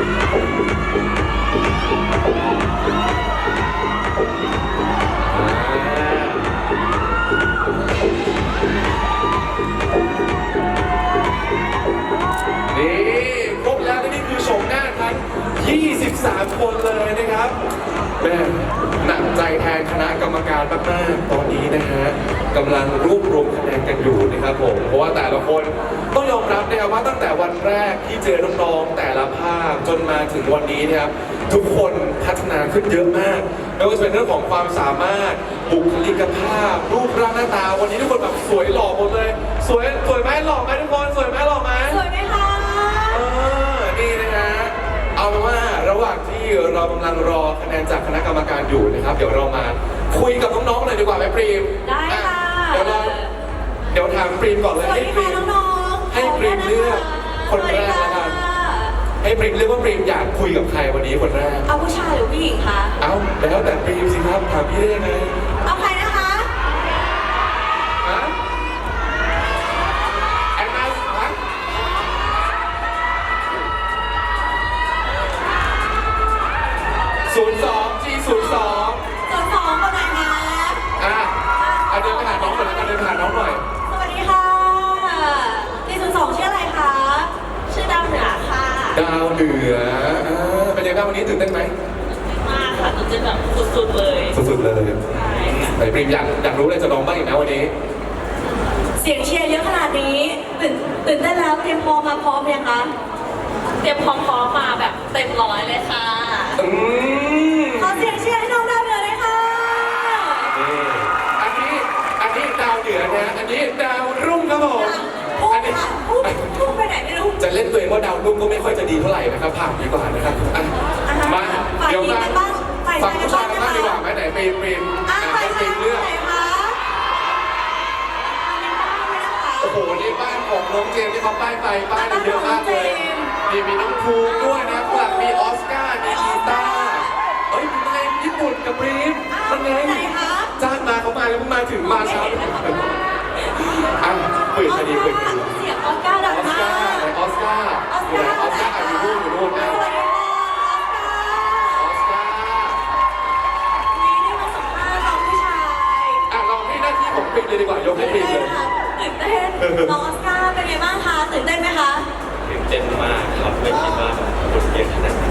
นี่ครบแล้วนี่คือโฉมหน้าทั้ง 23 คนเลยนะครับแม่หนักใจแทนคณะกรรมการมากๆตอนนี้นะฮะกำลังรวบรวมคะแนนกันอยู่นะครับผม เพราะว่าแต่ละคนต้องยอมรับนะครับ ตั้งแต่วันแรกที่เจอน้องๆแต่ละภาคจนมาถึงวันนี้นะครับทุกคนพัฒนาขึ้นเยอะมากไม่ว่าจะเป็นเรื่องของความสามารถบุคลิกภาพ รูปร่างหน้าตา วันนี้ทุกคนแบบสวยหล่อหมดเลย สวยสวยไหมหล่อไหมทุกคนสวยไหมหล่อไหมสวยไหมคะเออนี่นะฮะเอาเป็นว่าระหว่างที่เรากำลังรอคะแนนจากคณะกรรมการอยู่นะครับ เดี๋ยวเรามาคุยกับน้องๆหน่อยดีกว่าไหมปรีมได้ค่ะ อ่เดี๋ยวเราเดี๋ยวถามปรีมก่อนเลยสวัสให้ดีปรีค่ะม น้องๆ ให้ปริมเลือกคนแรกแล้วกันให้ปรีมเลือกว่าปรีมอยากคุยกับใครวันนี้คนแรกเอาผู้ชายหรือผู้หญิงคะ เอ้าแล้วแต่ปรีมสิครับถามพี่ได้ยังไงเอาใคราวเหนืออ่าเป็นยังไงบ้างวันนี้ตื่นเต้นไหมมากค่ะตื่นเต้นแบบสุดๆเลยสุดๆเลยใช่ค่ะไหนปรีมอยากอยากรู้อะไรจะน้องบ้างอีกนะวันนี้ เสียงเชียร์เยอะขนาดนี้ตื่นตื่นเต้นแล้วเตรียมพร้อมมาพร้อมยังคะเตรียมพร้อมมาแบบเต็มร้อยเลยค่ะ อืม เล่นตัวเองว่าดาวรุ่งก็ไม่ค่อยจะดีเท่าไหร่นะครับผ่านดีกว่านะครับอะอะฮะมาฝ่ายเดี๋ยวหญิงมากันบ้างฝ่ายชายฝั่งผู้ชายกักันนบ้าบ้างงดีกว่าไหมไหนปรีมปรีมอะอะฝ่ายให้ปชารียมคนเลือกไหนคะอันนี้บ้างไหมนะคะโอ้โหนี่บ้านของน้องเจมส์ที่เขาป้ายไปป้ายเยอะมากเลยมีมีน้องภูมิด้วยนะข้างหลังมีออสการ์มีกีตาร์เอ้ยมีไงญี่ปุ่นกับปรีมอ้าวมันไงไหนคะจ้างมาเขามาแล้วเพิ่งมาถึงมาเช้าอะคุยคดีคุยคดี กไหนออสการ์ออสการ์ออสการ์อะอยู่นู่นอยู่นู่นนะสวัสดีค่ะออสการ์ออสการ์นี่ได้มาสัมภาษณ์น้องผู้ชายอะเราให้หน้าที่ของปิดเลยดีกว่ายกให้ตื่นปิดเต้เลนยค่ะตื่นเต้นน้องออสการ์เป็นไงบ้างคะตื่นเต้นไหมคะตื่นเต้นมากครับไม่คิดว่าคนเยอะขนาดนี้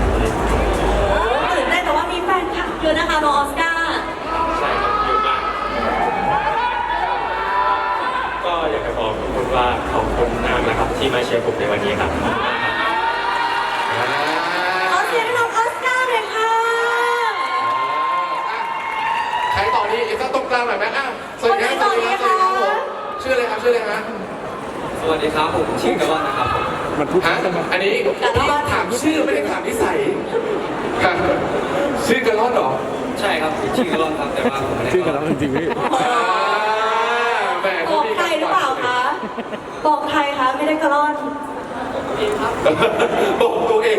โอ้ตื่นเต้นแต่ว่ามีแฟนคลับเยอะนะคะน้องออสการ์ ใช่ครับเยอะมาก ก็อยากจะบอกทุกคนว่าขอบคุณมากนะครับที่มาเชียร์ผมในวันนี้ครับขอบคุณมากครับอ่าขอเสียงให้น้องออสการ์หน่อยค่ะใครต่อนี้อีกสักตรงกลางหน่อยไหมอะสวัสดีครับสวัสดีครับสวัสดีครับผมชื่ออะไรครับชื่ออะไรฮะสวัสดีครับผมชื่อกระว่านนะครับผมฮะอันนี้ถามชื่อไม่ได้ถามนิสัยฮะชื่อกระรอดเหรอ ใช่ครับชื่อกระว่านครับแต่ว่าผมไม่ได้ชื่อกันแล้วจริงๆพี่อ่าแหมบอกใครหรือเปล่าคะ บอกใครคะไม่ได้กระล่อนบอกตัวเอง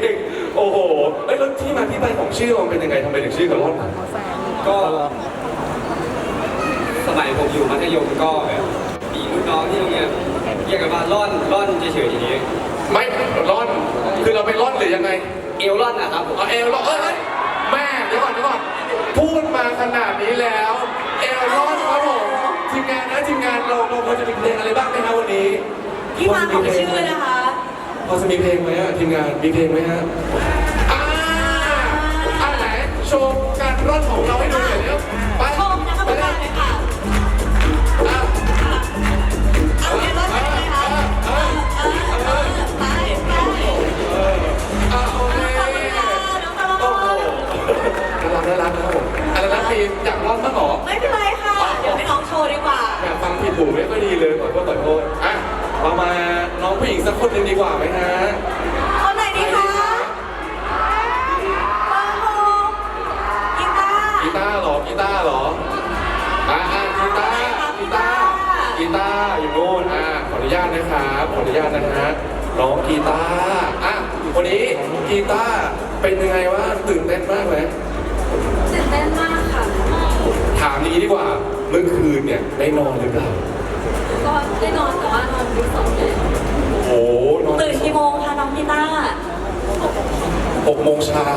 โอ้โหเอ้ยแล้วที่มาที่ไปของชื่อมันเป็นยังไงทำไมถึงชื่อกระรอดก็สมัยผมอยู่มัธยมก็แบบมีรุ่นน้องที่โรงเรียนเรียกกันว่าร่อนร่อนเฉยๆทีนี้ ไม่ร่อน คือเราไปร่อนหรือยังไง เอวร่อนนะครับผมเอาเอลร่อนเอ้ยเอ้ยแม่เดี๋ยวก่อนเดี๋ยวก่อนพูดมาขนาดนี้แล้ว งานนะทีมงานเราเราพอจะมีเพลงอะไรบ้างไหมครับวันนี้ที่มาของชื่อนะคะพอจะมีเพลงไหมอะทีมงานมีเพลงไหมฮะอ่าอ่าไหนโชว์การร่อนของเราให้ดูหน่อย หูไม่ค่อยดีเลยขอโทษขอโทษอะเรามาน้องผู้หญิงสักคนหนึ่งดีกว่าไหมฮะคนไหนดีคะเบอร์หกกีตาร์กีตาร์เหรอกีตาร์เหรออะอะกีตาร์กีตาร์กีตาร์อยู่โน่นอะขออนุญาตนะครับขออนุญาตนะฮะน้องกีตาร์อะวันนี้กีตาร์เป็นยังไงวะตื่นเต้นมากไหมตื่นเต้นมากค่ะถามอย่างนี้ดีกว่า เมื่อคืนเนี่ยได้นอนหรือเปล่า ก็ได้นอนแต่ว่านอนดึกสองเลยโอ้โหนอนตื่นกี่โมงคะน้องกีตาร์ห6โมงเช้า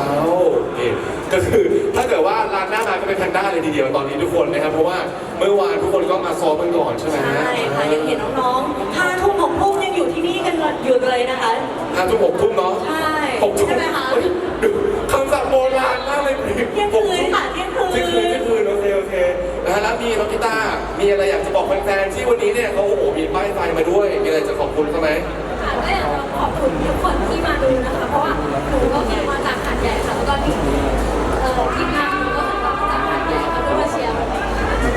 นี่ก็คือถ้าเกิดว่าร้านหน้ามาก็เป็นแพนด้าเลยทีเดียวตอนนี้ทุกคนนะครับ เพราะว่าเมื่อวานทุกคนก็มาซ้อมกันก่อนใช่ไหมใช่ค่ะยังเห็นน้องๆห้าทุ่มหกทุ่มยังอยู่ที่นี่กันอยู่เลยนะคะห้าทุ่มหกทุ่มเนาะใช่หกทุ่มใช่ไหมคะเฮ้ยดูคำสั่งโบราณมากเลยเที่ยงคืนค่ะเที่ยงคืน ฮะแล้วมีน้องกีตาร์มีอะไรอยากจะบอกแฟนๆที่วันนี้เนี่ยเขาโอ้โหมีป้ายไฟมาด้วย มีอะไรจะขอบคุณเขาไหมค่ะก็อยากจะขอบคุณทุกคนที่มาดูนะคะ เพราะว่าหนูก็มีมาจากหาดใหญ่ค่ะแล้วก็มีเอ่อทีมงานหนูก็คือมาจากหาดใหญ่ค่ะเพื่อมาเชียร์วันนี้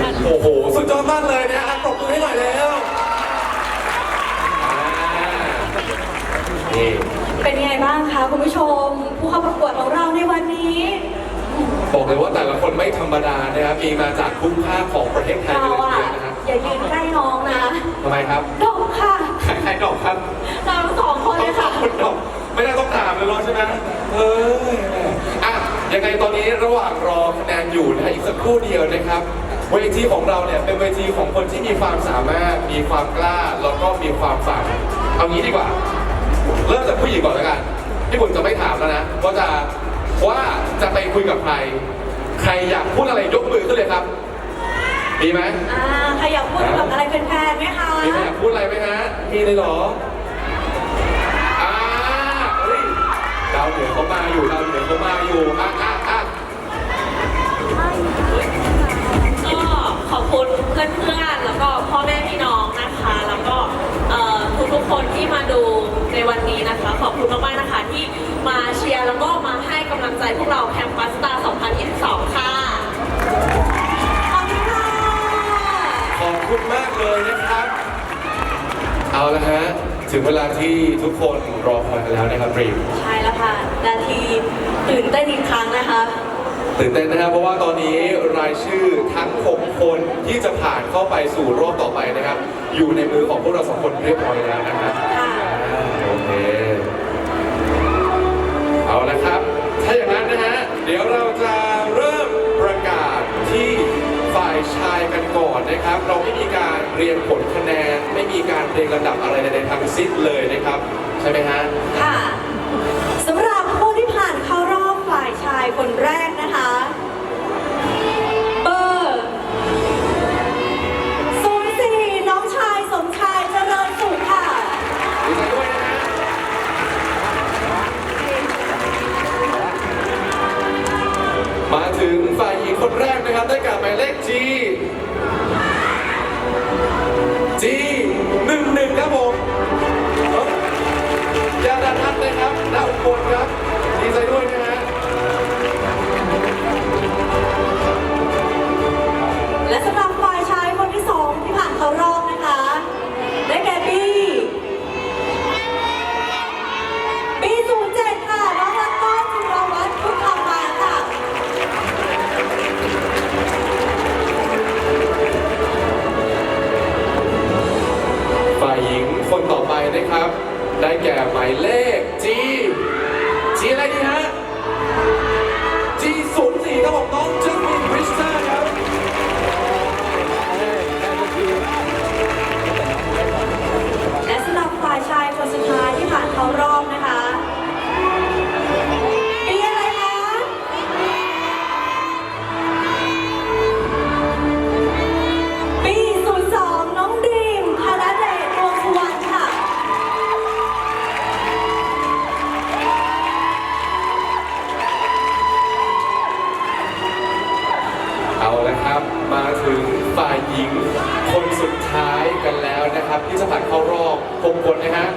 ค่ะ โอ้โหสุดยอดมากเลยนะอะปรบมือให้หน่อยแล้วอ่านี่เป็นยังไงบ้างคะคุณผู้ชม ผู้เข้าประกวดของเราในวันนี้ บอกเลยว่าแต่ละคนไม่ธรรมดานะครับมีมาจากทุกภาคของประเทศไทยเรากันเลยทีอะเดียวนะครับอย่ายืนใกล้น้องนะทำไมครับดอกค่ะใครใครดอกครับเราทั้งสองคนเลยค่ะ คนดอกไม่ได้ต้องถามเลยหรอใช่ไหมเอออะยังไงตอนนี้ระหว่างรอคะแนนอยู่นะฮะอีกสักครู่เดียวนะครับ เวทีของเราเนี่ยเป็นเวทีของคนที่มีความสามารถมีความกล้าแล้วก็มีความฝันเอางี้ดีกว่า เริ่มจากผู้หญิงก่อนแล้วกันพี่บุญจะไม่ถามแล้วนะว่าจะ ว่าจะไปคุยกับใคร ใครอยากพูดอะไรยกมือขึ้นเลยครับมีไหมอ่าใครอยากพูดกับอะไรแฟนๆไหมคะ มีใครอยากพูดอะไรไหมฮะมีเลยเหรอ ให้กำลังใจพวกเราแคมปัสตา2022 ค่ะ ขอบคุณค่ะ ขอบคุณมากเลยนะครับ เอาละฮะ ถึงเวลาที่ทุกคนรอคอยกันแล้วนะครับรีมใช่แล้วค่ะ นาทีตื่นเต้นอีกครั้งนะคะ ตื่นเต้นนะครับ เพราะว่าตอนนี้รายชื่อทั้ง 6 คนที่จะผ่านเข้าไปสู่รอบต่อไปนะครับ อยู่ในมือของพวกเราสองคนเรียบร้อยแล้วนะครับค่ะ อ่าโอเค เอาละครับ ถ้าอย่างนั้นนะฮะ เดี๋ยวเราจะเริ่มประกาศที่ฝ่ายชายกันก่อนนะครับ เราไม่มีการเรียงผลคะแนน ไม่มีการเรียงลำดับอะไรใดๆทั้งสิ้นเลยนะครับ ใช่ไหมฮะ ค่ะสำหรับผู้ที่ผ่านเข้ารอบฝ่ายชายคนแรกนะคะ คนสุดท้ายกันแล้วนะครับ ที่จะผ่านเข้ารอบ6คนนะฮะ